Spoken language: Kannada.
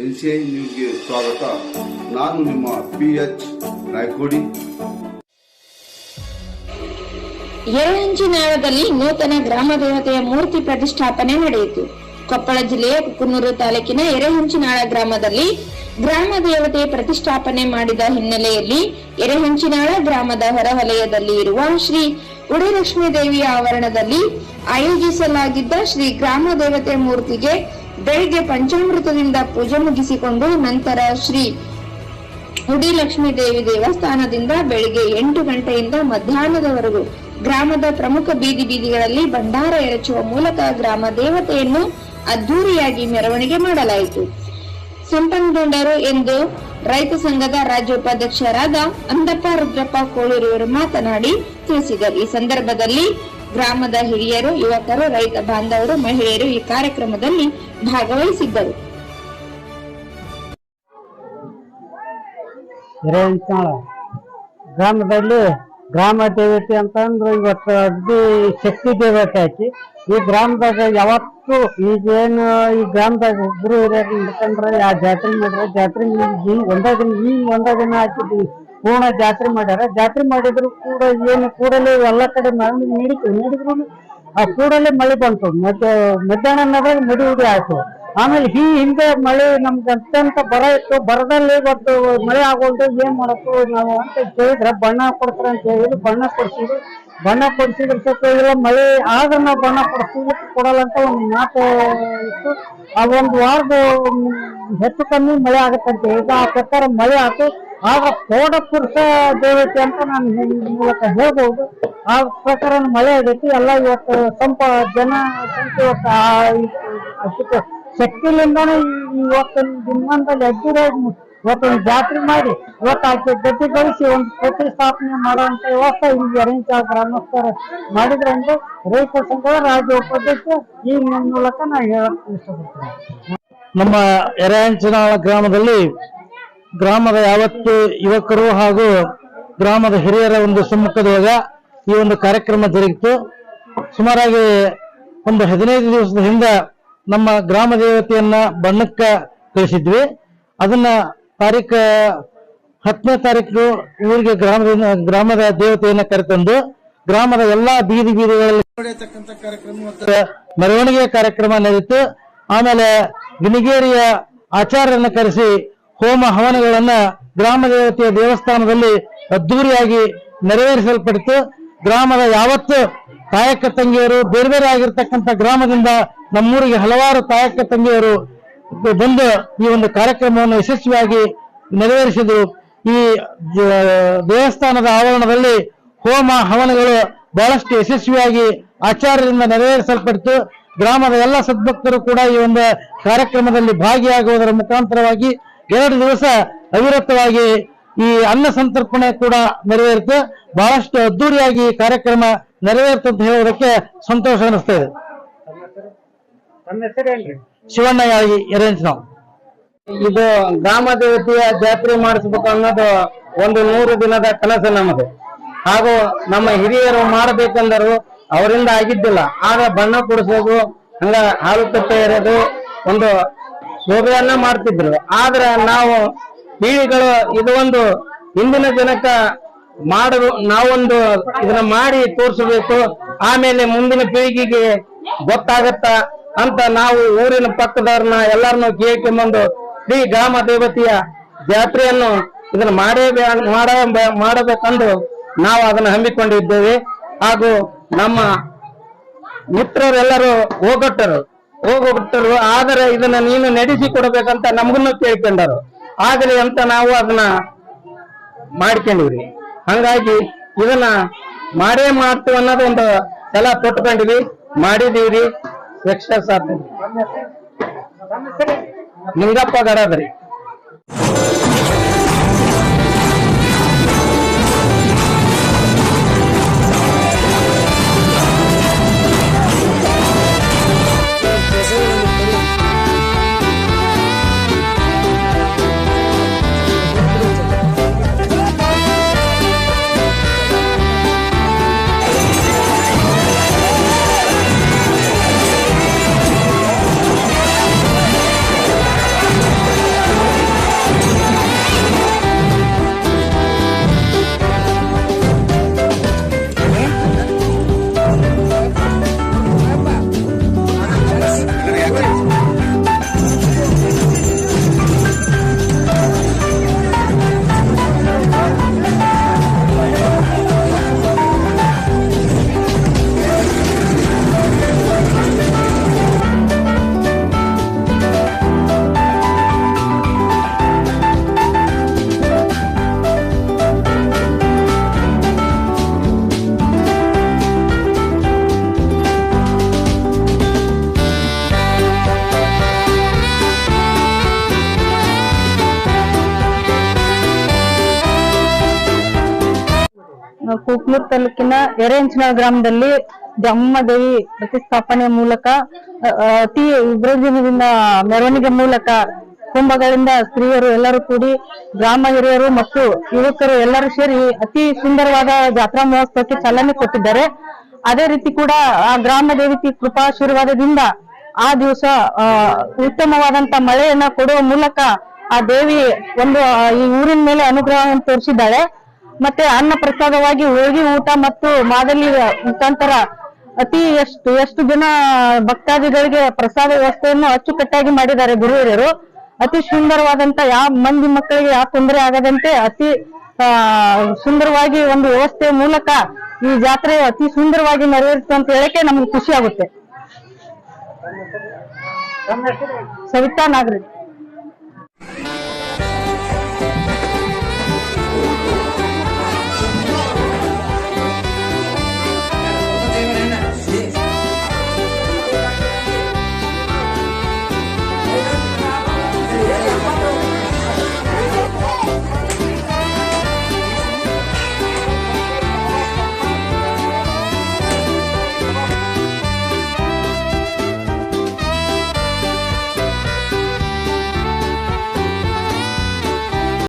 ಎನ್ ಸಿ ಐ ನ್ಯೂಸ್ಗೆ ಸ್ವಾಗತ. ನಾನು ನಿಮ್ಮ ಪಿ ಎಚ್ ನಾಯ್ಕೋಡಿ ಯರಹಂಚಿನಾಳದಲ್ಲಿ ನೂತನ ಗ್ರಾಮ ದೇವತೆಯ ಮೂರ್ತಿ ಪ್ರತಿಷ್ಠಾಪನೆ ನಡೆಯಿತು. ಕೊಪ್ಪಳ ಜಿಲ್ಲೆಯ ಕುಕ್ಕನೂರು ತಾಲೂಕಿನ ಎರೆಹಂಚಿನಾಳ ಗ್ರಾಮದಲ್ಲಿ ಗ್ರಾಮ ದೇವತೆ ಪ್ರತಿಷ್ಠಾಪನೆ ಮಾಡಿದ ಹಿನ್ನೆಲೆಯಲ್ಲಿ ಎರೆಹಂಚಿನಾಳ ಗ್ರಾಮದ ಹೊರವಲಯದಲ್ಲಿ ಇರುವ ಶ್ರೀ ಉಡಿಲಕ್ಷ್ಮೀ ದೇವಿಯ ಆವರಣದಲ್ಲಿ ಆಯೋಜಿಸಲಾಗಿದ್ದ ಶ್ರೀ ಗ್ರಾಮ ದೇವತೆ ಮೂರ್ತಿಗೆ ಬೆಳಿಗ್ಗೆ ಪಂಚಾಮೃತದಿಂದ ಪೂಜೆ ಮುಗಿಸಿಕೊಂಡು ನಂತರ ಶ್ರೀ ಉಡಿ ಲಕ್ಷ್ಮೀ ದೇವಿ ದೇವಸ್ಥಾನದಿಂದ ಬೆಳಿಗ್ಗೆ ಎಂಟು ಗಂಟೆಯಿಂದ ಮಧ್ಯಾಹ್ನದವರೆಗೂ ಗ್ರಾಮದ ಪ್ರಮುಖ ಬೀದಿ ಬೀದಿಗಳಲ್ಲಿ ಭಂಡಾರ ಎರಚುವ ಮೂಲಕ ಗ್ರಾಮ ದೇವತೆಯನ್ನು ಅದ್ದೂರಿಯಾಗಿ ಮೆರವಣಿಗೆ ಮಾಡಲಾಯಿತು. ಸಂಪನ್ಗೊಂಡರು ಎಂದು ರೈತ ಸಂಘದ ರಾಜ್ಯ ಉಪಾಧ್ಯಕ್ಷರಾದ ಅಂದಪ್ಪ ರುದ್ರಪ್ಪ ಕೋಳೂರಿಯವರು ಮಾತನಾಡಿ ತಿಳಿಸಿದರು. ಈ ಸಂದರ್ಭದಲ್ಲಿ ಗ್ರಾಮದ ಹಿರಿಯರು, ಯುವಕರು, ರೈತ ಬಾಂಧವರು, ಮಹಿಳೆಯರು ಈ ಕಾರ್ಯಕ್ರಮದಲ್ಲಿ ಭಾಗವಹಿಸಿದ್ದರು. ಗ್ರಾಮದಲ್ಲಿ ಗ್ರಾಮ ದೇವತೆ ಅಂತಂದ್ರೆ ಇವತ್ತು ಅಗ್ದಿ ಶಕ್ತಿ ದೇವತೆ ಆಕಿ ಈ ಗ್ರಾಮದಾಗ ಯಾವತ್ತು ಈಗೇನು ಈ ಗ್ರಾಮದಾಗ ಒಬ್ರು ಹಿರಿಯರು ಹಿಡ್ಕೊಂಡ್ರೆ ಆ ಜಾತ್ರೆ ಮಾಡ್ರೆ ಜಾತ್ರೆ ಒಂದೇ ದಿನ, ಈ ಒಂದೇ ದಿನ ಹಾಕಿದ್ವಿ ಪೂರ್ಣ ಜಾತ್ರೆ ಮಾಡ್ಯಾರ. ಜಾತ್ರೆ ಮಾಡಿದ್ರು ಕೂಡ ಏನು ಕೂಡಲೇ ಎಲ್ಲ ಕಡೆ ಮಳೆ ನೀಡಿತು ನೀಡಿದ್ರು. ಆ ಕೂಡಲೇ ಮಳೆ ಬಂತು. ಮತ್ತೆ ಮಧ್ಯಾಹ್ನ ಮಡಿ ಉಡಿ ಆಯ್ತು. ಆಮೇಲೆ ಈ ಹಿಂದೆ ಮಳೆ ನಮ್ಗೆ ಅತ್ಯಂತ ಬರ ಇತ್ತು. ಬರದಲ್ಲಿ ಇವತ್ತು ಮಳೆ ಆಗೋದು ಏನ್ ಮಾಡಬೇಕು ನಾವು ಅಂತ ಕೇಳಿದ್ರೆ ಬಣ್ಣ ಕೊಡ್ತಾರ ಅಂತ ಹೇಳಿದ್ರು. ಬಣ್ಣ ಕೊಡ್ಸಿದ್ರು. ಬಣ್ಣ ಕೊಡ್ಸಿದ್ರ ಸ್ವಲ್ಪ ಇಲ್ಲ, ಮಳೆ ಆದ್ರೆ ನಾವು ಬಣ್ಣ ಕೊಡ್ಸಿದ್ರು. ಕೊಡಲ್ಲ ಅಂತ ಒಂದು ಮಾತು ಇತ್ತು. ಆ ಒಂದು ವಾರದ ಹೆಚ್ಚು ಕಮ್ಮಿ ಮಳೆ ಆಗತ್ತಂತ ಈಗ ಆ ಪ್ರಕಾರ ಮಳೆ ಆಯ್ತು ಆಗ ಕೋಡ ಪುರುಷ ದೇವತೆ ಅಂತ ನಾನು ಮೂಲಕ ಹೇಳ್ಬಹುದು ಆ ಪ್ರಕಾರ ಮಳೆ ಆಗೈತಿ ಎಲ್ಲ ಇವತ್ತು ಸ್ವಲ್ಪ ಜನ ಸಂಖ್ಯೆ ಇವತ್ತು ಇವತ್ತಿನ ದಿನಮಾನದಲ್ಲಿ ಅದ್ದೂರಿಯಾಗಿ ಇವತ್ತೊಂದು ಜಾತ್ರೆ ಮಾಡಿ, ಇವತ್ತು ಆಕೆ ಗಟ್ಟಿ ಗಳಿಸಿ ಒಂದು ಪ್ರತಿಷ್ಠಾಪನೆ ಮಾಡುವಂತ ವ್ಯವಸ್ಥೆ ಇಲ್ಲಿ ಅರೇಂಜ್ ಗ್ರಾಮಸ್ಥರ ಮಾಡಿದ್ರೆ ಅಂದ್ರೆ ರೈತ ಸಂಘದ ರಾಜ್ಯ ಉಪಾಧ್ಯಕ್ಷ ಈ ಮೂಲಕ ನಾನು ಹೇಳಕ್ ಇಷ್ಟಪಡ್ತೀನಿ. ನಮ್ಮ ಎರೆಹಂಚಿನಾಳ ಗ್ರಾಮದಲ್ಲಿ ಗ್ರಾಮದ ಯಾವತ್ತು ಯುವಕರು ಹಾಗೂ ಗ್ರಾಮದ ಹಿರಿಯರ ಒಂದು ಸಮ್ಮುಖದೊಳಗ ಈ ಒಂದು ಕಾರ್ಯಕ್ರಮ ಜರುಗಿತು. ಸುಮಾರಾಗಿ ಒಂದು ಹದಿನೈದು ದಿವಸದ ಹಿಂದೆ ನಮ್ಮ ಗ್ರಾಮ ದೇವತೆಯನ್ನ ಬಣ್ಣಕ್ಕ ಕಳಿಸಿದ್ವಿ. ಅದನ್ನ ತಾರೀಖ ಹತ್ತನೇ ತಾರೀಕು ಊರಿಗೆ ಗ್ರಾಮದ ಗ್ರಾಮದ ದೇವತೆಯನ್ನ ಕರೆತಂದು ಗ್ರಾಮದ ಎಲ್ಲಾ ಬೀದಿ ಬೀದಿಗಳಲ್ಲಿ ಮೆರವಣಿಗೆ ಕಾರ್ಯಕ್ರಮ ನಡೆಯಿತು. ಆಮೇಲೆ ಗಿಣಿಗೇರಿಯ ಆಚಾರ್ಯರನ್ನ ಕರೆಸಿ ಹೋಮ ಹವನಗಳನ್ನ ಗ್ರಾಮ ದೇವತೆಯ ದೇವಸ್ಥಾನದಲ್ಲಿ ಅದ್ದೂರಿಯಾಗಿ ನೆರವೇರಿಸಲ್ಪಡಿತು ಗ್ರಾಮದ ಯಾವತ್ತು ತಾಯಕ ತಂಗಿಯರು, ಬೇರೆ ಬೇರೆ ಆಗಿರ್ತಕ್ಕಂಥ ಗ್ರಾಮದಿಂದ ನಮ್ಮೂರಿಗೆ ಹಲವಾರು ತಾಯಕ ತಂಗಿಯರು ಬಂದು ಈ ಒಂದು ಕಾರ್ಯಕ್ರಮವನ್ನು ಯಶಸ್ವಿಯಾಗಿ ನೆರವೇರಿಸಿದರು. ಈ ದೇವಸ್ಥಾನದ ಆವರಣದಲ್ಲಿ ಹೋಮ ಹವನಗಳು ಬಹಳಷ್ಟು ಯಶಸ್ವಿಯಾಗಿ ಆಚಾರ್ಯರಿಂದ ನೆರವೇರಿಸಲ್ಪಟ್ಟಿತು ಗ್ರಾಮದ ಎಲ್ಲ ಸದ್ಭಕ್ತರು ಕೂಡ ಈ ಒಂದು ಕಾರ್ಯಕ್ರಮದಲ್ಲಿ ಭಾಗಿಯಾಗುವುದರ ಮುಖಾಂತರವಾಗಿ ಎರಡು ದಿವಸ ಅವಿರತವಾಗಿ ಈ ಅನ್ನ ಸಂತರ್ಪಣೆ ಕೂಡ ನೆರವೇರಿತು ಬಹಳಷ್ಟು ಅದ್ದೂರಿಯಾಗಿ ಈ ಕಾರ್ಯಕ್ರಮ ನೆರವೇರಿತು ಅಂತ ಹೇಳೋದಕ್ಕೆ ಸಂತೋಷ ಅನಿಸ್ತಾ ಇದೆ. ಶಿವಣ್ಣ ಎರೇಂಜ್ ನಾವು. ಇದು ಗ್ರಾಮ ದೇವತೆಯ ಜಾತ್ರೆ ಮಾಡಿಸ್ಬೇಕು ಅನ್ನೋದು ಒಂದು ನೂರು ದಿನದ ಕನಸು ನಮ್ಮದು ಹಾಗೂ ನಮ್ಮ ಹಿರಿಯರು ಮಾಡಬೇಕೆಂದರು ಅವರಿಂದ ಆಗಿದ್ದಿಲ್ಲ. ಆಗ ಬಣ್ಣ ಕೊಡಿಸೋದು ಹಂಗ ಹಾಲು ಕಟ್ಟೆ ಇರೋದು ಒಂದು ಶೋಭೆಯನ್ನ ಮಾಡ್ತಿದ್ರು. ಆದ್ರೆ ನಾವು ಪೀಳಿಗಳು ಇದು ಒಂದು ಹಿಂದಿನ ಜನಕ್ಕ ಮಾಡ, ನಾವೊಂದು ಇದನ್ನ ಮಾಡಿ ತೋರಿಸಬೇಕು. ಆಮೇಲೆ ಮುಂದಿನ ಪೀಳಿಗೆಗೆ ಗೊತ್ತಾಗತ್ತ ಅಂತ ನಾವು ಊರಿನ ಪಕ್ಕದವ್ರನ್ನ ಎಲ್ಲರನ್ನು ಕೇಳ್ಕೊಂಬಂದು ಶ್ರೀ ಗ್ರಾಮ ದೇವತೆಯ ಜಾತ್ರೆಯನ್ನು ಇದನ್ನ ಮಾಡೇ ಮಾಡ ಮಾಡಬೇಕೆಂದು ನಾವು ಅದನ್ನ ಹಮ್ಮಿಕೊಂಡಿದ್ದೇವೆ. ಹಾಗೂ ನಮ್ಮ ಮಿತ್ರರೆಲ್ಲರೂ ಹೋಗೊಟ್ಟರು. ಹೋಗೊಟ್ಟರು ಆದರೆ ಇದನ್ನ ನೀನು ನಡೆಸಿ ಕೊಡಬೇಕಂತ ನಮಗನ್ನು ಕೇಳ್ಕೊಂಡರು. ಆಗಲಿ ಅಂತ ನಾವು ಅದನ್ನ ಮಾಡ್ಕೊಂಡಿವ್ರಿ. ಹಂಗಾಗಿ ಇದನ್ನ ಮಾಡೇ ಮಾಡ್ತು ಅನ್ನೋದು ಒಂದು ಸಲ ಪಟ್ಕೊಂಡಿವಿ, ಮಾಡಿದೀವ್ರಿ. ಸಕ್ಸಸ್ ಆಗ್ತೀವಿ ನಿಂಗಪ್ಪ ಗಡದ್ರಿ. ಕೂಕ್ನೂರ್ ತಾಲೂಕಿನ ಎರೆಂಚನ ಗ್ರಾಮದಲ್ಲಿ ದೇವಿ ಪ್ರತಿಷ್ಠಾಪನೆ ಮೂಲಕ ಅತಿ ವಿಜೃಂಭಣೆಯಿಂದ ಮೆರವಣಿಗೆ ಮೂಲಕ ಕುಂಭಗಳಿಂದ ಸ್ತ್ರೀಯರು ಎಲ್ಲರೂ ಕೂಡಿ, ಗ್ರಾಮ ಹಿರಿಯರು ಮತ್ತು ಯುವಕರು ಎಲ್ಲರೂ ಸೇರಿ ಅತಿ ಸುಂದರವಾದ ಜಾತ್ರಾ ಮಹೋತ್ಸವಕ್ಕೆ ಚಾಲನೆ ಕೊಟ್ಟಿದ್ದಾರೆ. ಅದೇ ರೀತಿ ಕೂಡ ಆ ಗ್ರಾಮ ದೇವತಿ ಕೃಪಾಶೀರ್ವಾದದಿಂದ ಆ ದಿವಸ ಉತ್ತಮವಾದಂತ ಮಳೆಯನ್ನ ಕೊಡುವ ಮೂಲಕ ಆ ದೇವಿ ಒಂದು ಈ ಊರಿನ ಮೇಲೆ ಅನುಗ್ರಹವನ್ನು ತೋರಿಸಿದ್ದಾಳೆ. ಮತ್ತೆ ಅನ್ನ ಪ್ರಸಾದವಾಗಿ ಹೋಳಿಗೆ ಊಟ ಮತ್ತು ಮಾದಲಿ ಮುಖಾಂತರ ಅತಿ ಎಷ್ಟು ಎಷ್ಟು ಜನ ಭಕ್ತಾದಿಗಳಿಗೆ ಪ್ರಸಾದ ವ್ಯವಸ್ಥೆಯನ್ನು ಅಚ್ಚುಕಟ್ಟಾಗಿ ಮಾಡಿದ್ದಾರೆ ಗುರು ಹಿರಿಯರು ಅತಿ ಸುಂದರವಾದಂತ ಯಾವ ಮಂದಿ ಮಕ್ಕಳಿಗೆ ಯಾವ ತೊಂದರೆ ಆಗದಂತೆ ಅತಿ ಸುಂದರವಾಗಿ ಒಂದು ವ್ಯವಸ್ಥೆಯ ಮೂಲಕ ಈ ಜಾತ್ರೆ ಅತಿ ಸುಂದರವಾಗಿ ನೆರವೇರಿತು ಅಂತ ಹೇಳಕ್ಕೆ ನಮ್ಗೆ ಖುಷಿ ಆಗುತ್ತೆ. ಸವಿತಾ ನಾಗರಿಕ್